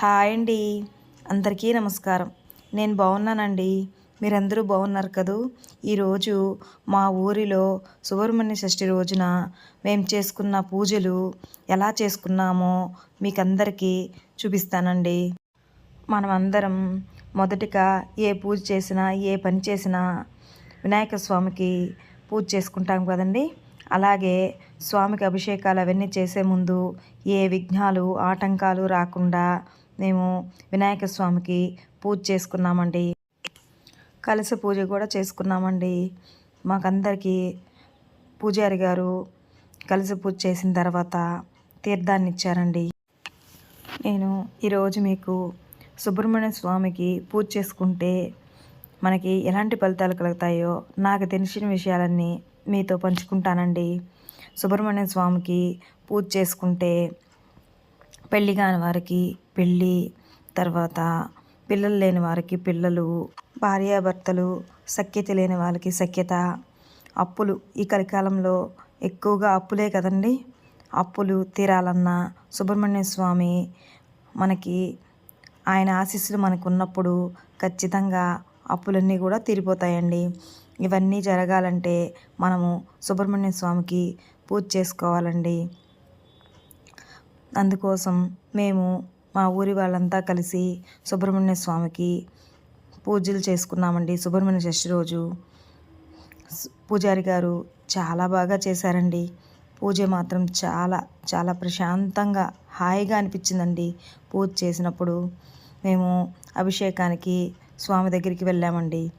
Hi అండి. అందరికీ నమస్కారం. నేను బాగున్నానండి. మీరందరూ బాగున్నారు కదూ? ఈరోజు మా ఊరిలో సుబ్రహ్మణ్య షష్ఠి రోజున మేము చేసుకున్న పూజలు ఎలా చేసుకున్నామో మీకు అందరికీ చూపిస్తానండి. మనమందరం మొదటిగా ఏ పూజ చేసినా ఏ పని చేసినా వినాయక స్వామికి పూజ చేసుకుంటాం కదండి. అలాగే స్వామికి అభిషేకాలు అవన్నీ చేసే ముందు ఏ విఘ్నాలు ఆటంకాలు రాకుండా మేము వినాయక స్వామికి పూజ చేసుకున్నామండి. కలిసి పూజ కూడా చేసుకున్నామండి. మాకందరికీ పూజారి గారు కలిసి పూజ చేసిన తర్వాత తీర్థాన్ని ఇచ్చారండి. నేను ఈరోజు మీకు సుబ్రహ్మణ్య స్వామికి పూజ చేసుకుంటే మనకి ఎలాంటి ఫలితాలు కలుగుతాయో నాకు తెలిసిన విషయాలన్నీ మీతో పంచుకుంటానండి. సుబ్రహ్మణ్య స్వామికి పూజ చేసుకుంటే పెళ్ళి కాని వారికి పెళ్ళి తర్వాత పిల్లలు లేని వారికి పిల్లలు భార్యాభర్తలు సఖ్యత లేని వాళ్ళకి సఖ్యత. అప్పులు ఈ కలికాలంలో ఎక్కువగా అప్పులే కదండి. అప్పులు తీరాలన్నా సుబ్రహ్మణ్య స్వామి మనకి ఆయన ఆశీస్సులు మనకు ఉన్నప్పుడు ఖచ్చితంగా అప్పులన్నీ కూడా తీరిపోతాయండి. ఇవన్నీ జరగాలంటే మనము సుబ్రహ్మణ్య స్వామికి పూజ చేసుకోవాలండి. అందుకోసం మేము మా ఊరి వాళ్ళంతా కలిసి సుబ్రహ్మణ్య స్వామికి పూజలు చేసుకున్నామండి. సుబ్రహ్మణ్య షష్ఠి రోజు. పూజారి గారు చాలా బాగా చేశారండి. పూజ మాత్రం చాలా చాలా ప్రశాంతంగా హాయిగా అనిపించిందండి. పూజ చేసినప్పుడు మేము అభిషేకానికి స్వామి దగ్గరికి వెళ్ళామండి.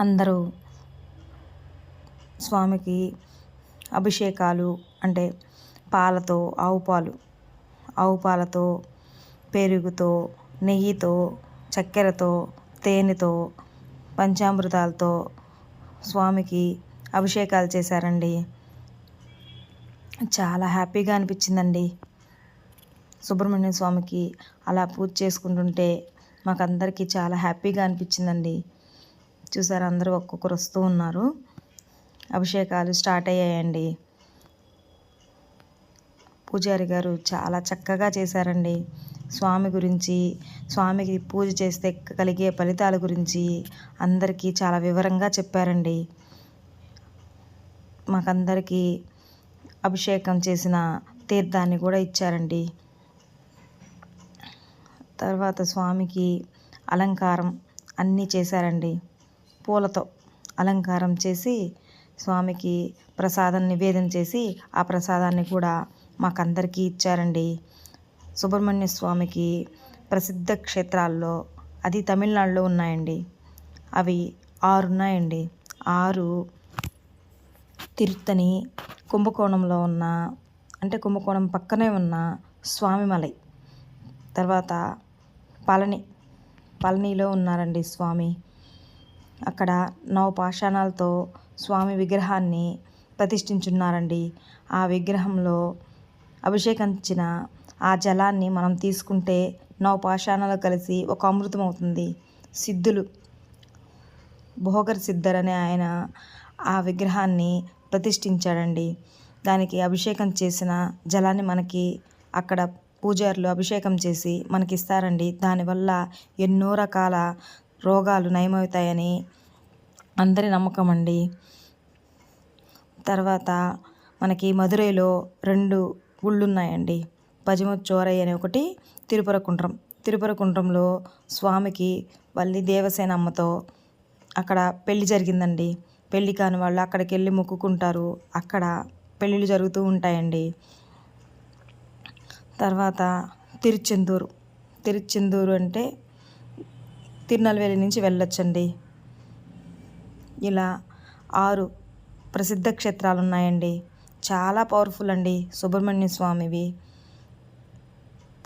అందరూ స్వామికి అభిషేకాలు అంటే పాలతో ఆవు పాలు. ఆవు పాలతో పెరుగుతో నెయ్యితో చక్కెరతో తేనెతో పంచామృతాలతో స్వామికి అభిషేకాలు చేశారండి. చాలా హ్యాపీగా అనిపించిందండి. సుబ్రహ్మణ్య స్వామికి అలా పూజ చేసుకుంటుంటే మాకందరికీ చాలా హ్యాపీగా అనిపించిందండి. చూసారు అందరూ ఒక్కొక్కరు వస్తూ ఉన్నారు. అభిషేకాలు స్టార్ట్ అయ్యాయండి. పూజారి గారు చాలా చక్కగా చేశారండి. స్వామి గురించి స్వామికి పూజ చేస్తే కలిగే ఫలితాల గురించి అందరికీ చాలా వివరంగా చెప్పారండి. మాకందరికీ అభిషేకం చేసిన తీర్థాన్ని కూడా ఇచ్చారండి. తర్వాత స్వామికి అలంకారం అన్నీ చేశారండి. పూలతో అలంకారం చేసి స్వామికి ప్రసాదం నివేదన చేసి ఆ ప్రసాదాన్ని కూడా మాకందరికీ ఇచ్చారండి. సుబ్రహ్మణ్య స్వామికి ప్రసిద్ధ క్షేత్రాల్లో అది తమిళనాడులో ఉన్నాయండి. అవి ఆరు ఉన్నాయండి. ఆరు తిరుత్తని కుంభకోణంలో ఉన్న అంటే కుంభకోణం పక్కనే ఉన్న స్వామిమలై. తర్వాత పళని పళనిలో ఉన్నారండి స్వామి. అక్కడ నవపాషాణాలతో స్వామి విగ్రహాన్ని ప్రతిష్ఠించున్నారండి. ఆ విగ్రహంలో అభిషేకించిన ఆ జలాన్ని మనం తీసుకుంటే నవపాషాణాలు కలిసి ఒక అమృతం అవుతుంది. సిద్ధులు భోగర్ సిద్ధర్ అనే ఆయన ఆ విగ్రహాన్ని ప్రతిష్ఠించాడండి. దానికి అభిషేకం చేసిన జలాన్ని మనకి అక్కడ పూజారులు అభిషేకం చేసి మనకి ఇస్తారండి దానివల్ల ఎన్నో రకాల రోగాలు నయమవుతాయని అందరి నమ్మకం అండి తర్వాత మనకి మదురైలో రెండు ఉన్నాయండి పజిమచ్చోరై అనే ఒకటి తిరుపరకుండ్రం. తిరుపరకుండ్రంలో స్వామికి వల్లి దేవసేన అమ్మతో అక్కడ పెళ్ళి జరిగిందండి. పెళ్ళి కాని వాళ్ళు అక్కడికి వెళ్ళి మొక్కుకుంటారు. అక్కడ పెళ్ళిళ్ళు జరుగుతూ ఉంటాయండి. తర్వాత తిరుచెందూరు. తిరుచెందూరు అంటే తిరునల్వేలి నుంచి వెళ్ళొచ్చండి. ఇలా ఆరు ప్రసిద్ధ క్షేత్రాలు ఉన్నాయండి చాలా పవర్ఫుల్ అండి. సుబ్రహ్మణ్య స్వామివి.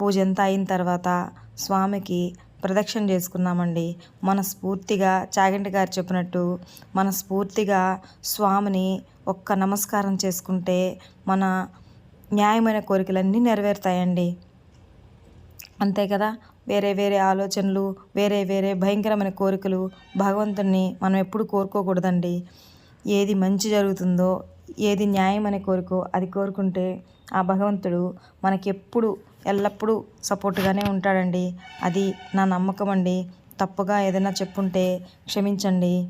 పూజ అంతా అయిన తర్వాత స్వామికి ప్రదక్షిణ చేసుకున్నామండి. మనస్ఫూర్తిగా చాగంటి గారు చెప్పినట్టు మనస్ఫూర్తిగా స్వామిని ఒక్క నమస్కారం చేసుకుంటే మన న్యాయమైన కోరికలన్నీ నెరవేరుతాయండి. అంతే కదా? వేరే వేరే ఆలోచనలు వేరే వేరే భయంకరమైన కోరికలు భగవంతుణ్ణి మనం ఎప్పుడు కోరుకోకూడదండి. ఏది మంచి జరుగుతుందో ఏది న్యాయం అనే కోరికో అది కోరుకుంటే ఆ భగవంతుడు మనకి ఎప్పుడు ఎల్లప్పుడూ సపోర్ట్గానే ఉంటాడండి. అది నా నమ్మకం అండి. తప్పుగా ఏదైనా చెప్పుంటే క్షమించండి.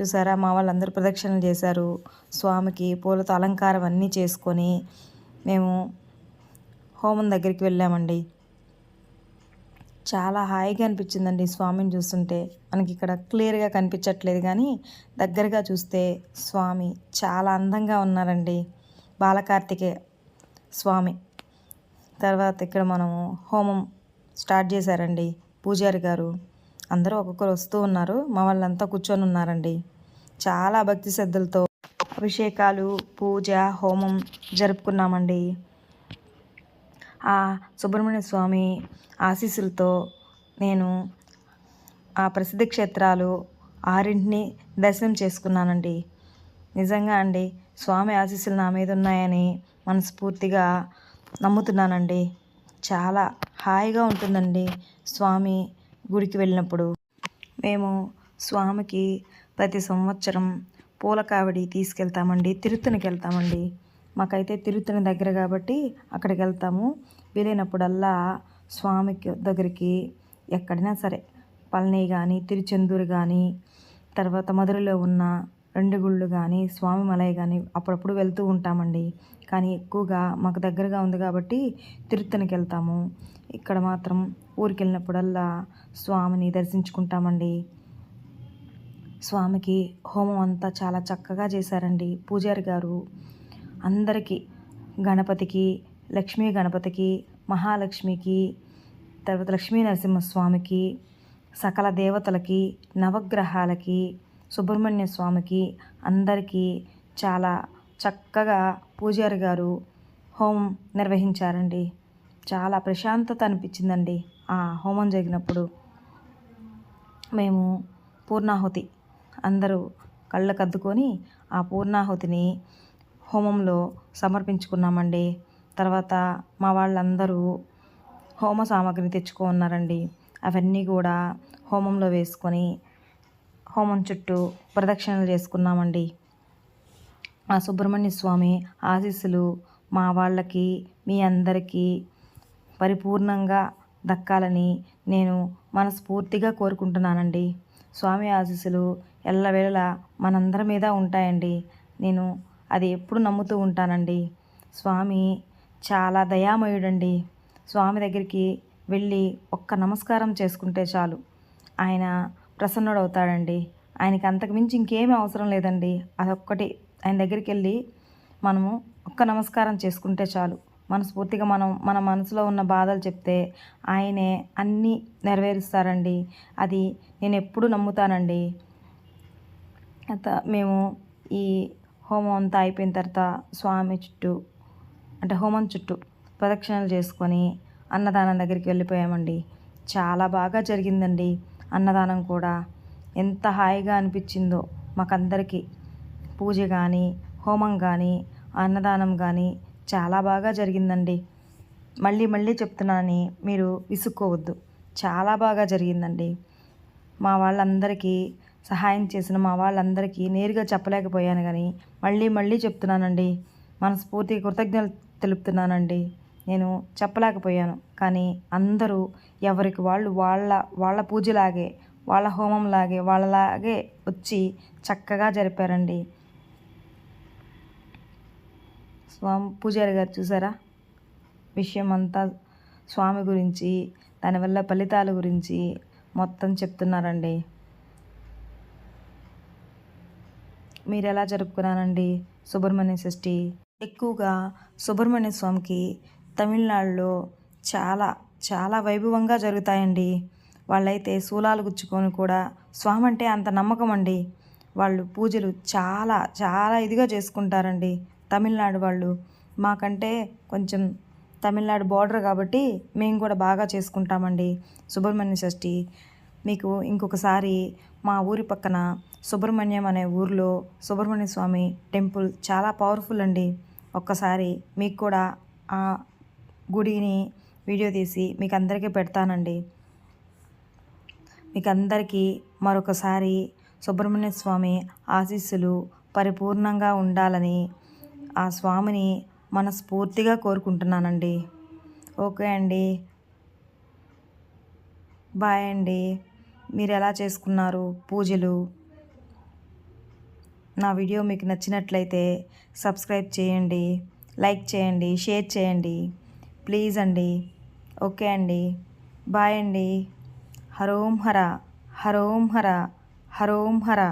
చూసారా మా వాళ్ళందరూ ప్రదక్షిణలు చేశారు. స్వామికి పూలతో అలంకారం అన్నీ చేసుకొని మేము హోమం దగ్గరికి వెళ్ళామండి. చాలా హాయిగా అనిపించిందండి స్వామిని చూస్తుంటే. మనకి ఇక్కడ క్లియర్గా కనిపించట్లేదు కానీ దగ్గరగా చూస్తే స్వామి చాలా అందంగా ఉన్నారండి. బాలకార్తికే స్వామి. తర్వాత ఇక్కడ మనము హోమం స్టార్ట్ చేశారండి పూజారి గారు. అందరూ ఒక్కొక్కరు వస్తూ ఉన్నారు మా వాళ్ళంతా కూర్చొని ఉన్నారండి. చాలా భక్తి శ్రద్ధలతో అభిషేకాలు పూజ హోమం జరుపుకున్నామండి. ఆ సుబ్రహ్మణ్య స్వామి ఆశీస్సులతో నేను ఆ ప్రసిద్ధ క్షేత్రాలు ఆరింటిని దర్శనం చేసుకున్నానండి. నిజంగా అండి స్వామి ఆశీస్సులు నా మీద ఉన్నాయని మనస్ఫూర్తిగా నమ్ముతున్నానండి. చాలా హాయిగా ఉంటుందండి స్వామి గుడికి వెళ్ళినప్పుడు. మేము స్వామికి ప్రతి సంవత్సరం పూల కావడి తీసుకెళ్తామండి తిరుత్తనికి వెళ్తామండి. మాకైతే తిరుత్తని దగ్గర కాబట్టి అక్కడికి వెళ్తాము. వీలైనప్పుడల్లా స్వామికి దగ్గరికి ఎక్కడైనా సరే పళని కానీ తిరుచెందూరు కానీ తర్వాత మధురలో ఉన్న రెండు గుళ్ళు కానీ స్వామి మలై కానీ అప్పుడప్పుడు వెళ్తూ ఉంటామండి. కానీ ఎక్కువగా మాకు దగ్గరగా ఉంది కాబట్టి తిరుత్తనికి వెళ్తాము. ఇక్కడ మాత్రం ఊరికి వెళ్ళినప్పుడల్లా స్వామిని దర్శించుకుంటామండి. స్వామికి హోమం అంతా చాలా చక్కగా చేశారండి. పూజారి గారు అందరికీ గణపతికి లక్ష్మీ గణపతికి మహాలక్ష్మికి తర్వాత లక్ష్మీ నరసింహస్వామికి సకల దేవతలకి నవగ్రహాలకి సుబ్రహ్మణ్య స్వామికి అందరికీ చాలా చక్కగా పూజారి గారు హోమం నిర్వహించారండి. చాలా ప్రశాంతత అనిపించిందండి ఆ హోమం జరిగినప్పుడు. మేము పూర్ణాహుతి అందరూ కళ్ళకద్దుకొని ఆ పూర్ణాహుతిని హోమంలో సమర్పించుకున్నామండి. తర్వాత మా వాళ్ళందరూ హోమ సామాగ్రిని తెచ్చుకున్నారండి. అవన్నీ కూడా హోమంలో వేసుకొని హోమం చుట్టూ ప్రదక్షిణలు చేసుకున్నామండి. ఆ సుబ్రహ్మణ్య స్వామి ఆశీస్సులు మా వాళ్ళకి మీ అందరికీ పరిపూర్ణంగా దక్కాలని నేను మనస్ఫూర్తిగా కోరుకుంటున్నానండి. స్వామి ఆశీస్సులు ఎల్లవేళలా మనందరి మీద ఉంటాయండి. నేను అది ఎప్పుడు నమ్ముతూ ఉంటానండి. స్వామి చాలా దయామయుడండి. స్వామి దగ్గరికి వెళ్ళి ఒక్క నమస్కారం చేసుకుంటే చాలు. ఆయన ప్రసన్నుడవుతాడండి. ఆయనకి అంతకు మించి ఇంకేమీ అవసరం లేదండి. అదొక్కటి. ఆయన దగ్గరికి వెళ్ళి మనము ఒక్క నమస్కారం చేసుకుంటే చాలు. మనస్ఫూర్తిగా మనం మన మనసులో ఉన్న బాధలు చెప్తే ఆయనే అన్నీ నెరవేరుస్తారండి. అది నేను ఎప్పుడు నమ్ముతానండి. అత మేము ఈ హోమం అంతా అయిపోయిన తర్వాత స్వామి చుట్టూ అంటే హోమం చుట్టూ ప్రదక్షిణలు చేసుకొని అన్నదానం దగ్గరికి వెళ్ళిపోయామండి. చాలా బాగా జరిగిందండి అన్నదానం కూడా. ఎంత హాయిగా అనిపించిందో మాకందరికీ. పూజ కానీ హోమం కానీ అన్నదానం కానీ చాలా బాగా జరిగిందండి. మళ్ళీ మళ్ళీ చెప్తున్నానని మీరు విసుక్కోవద్దు. చాలా బాగా జరిగిందండి. మా వాళ్ళందరికీ సహాయం చేసిన మా వాళ్ళందరికీ నేరుగా చెప్పలేకపోయాను కానీ మళ్ళీ మళ్ళీ చెప్తున్నానండి. మనస్ఫూర్తిగా కృతజ్ఞతలు తెలుపుతున్నానండి. నేను చెప్పలేకపోయాను. కానీ అందరూ ఎవరికి వాళ్ళు వాళ్ళ వాళ్ళ పూజలాగే వాళ్ళ హోమంలాగే వాళ్ళలాగే వచ్చి చక్కగా జరిపారండి. స్వామి పూజారి గారు చూసారా? విషయం అంతా స్వామి గురించి దానివల్ల ఫలితాల గురించి మొత్తం చెప్తున్నారండి. మీరు ఎలా జరుపుకున్నారండి? సుబ్రహ్మణ్య షష్ఠి ఎక్కువగా సుబ్రహ్మణ్య స్వామికి తమిళనాడులో చాలా చాలా వైభవంగా జరుగుతాయండి. వాళ్ళైతే శూలాలు గుచ్చుకొని కూడా స్వామి అంటే అంత నమ్మకం అండి. వాళ్ళు పూజలు చాలా చాలా ఇదిగా చేసుకుంటారండి తమిళనాడు వాళ్ళు. మాకంటే కొంచెం తమిళనాడు బార్డర్ కాబట్టి మేము కూడా బాగా చేసుకుంటామండి సుబ్రహ్మణ్య షష్ఠి మీకు ఇంకొకసారి మా ఊరి పక్కన సుబ్రహ్మణ్యం అనే ఊరిలో సుబ్రహ్మణ్య స్వామి టెంపుల్ చాలా పవర్ఫుల్ అండి. ఒక్కసారి మీకు కూడా ఆ గుడిని వీడియో తీసి మీకు అందరికీ పెడతానండి. మీకు అందరికీ మరొకసారి సుబ్రహ్మణ్య స్వామి ఆశీస్సులు పరిపూర్ణంగా ఉండాలని ఆ స్వామిని మనస్ఫూర్తిగా కోరుకుంటున్నానండి. ఓకే అండి. బాయ్ అండి. మీరు ఎలా చేసుకున్నారు? పూజలు? నా వీడియో మీకు నచ్చినట్లయితే సబ్స్క్రైబ్ చేయండి లైక్ చేయండి షేర్ చేయండి. ప్లీజ్ అండి. ఓకే అండి. బాయ్ అండి. హరోం హర హరోం హర హరోం హర.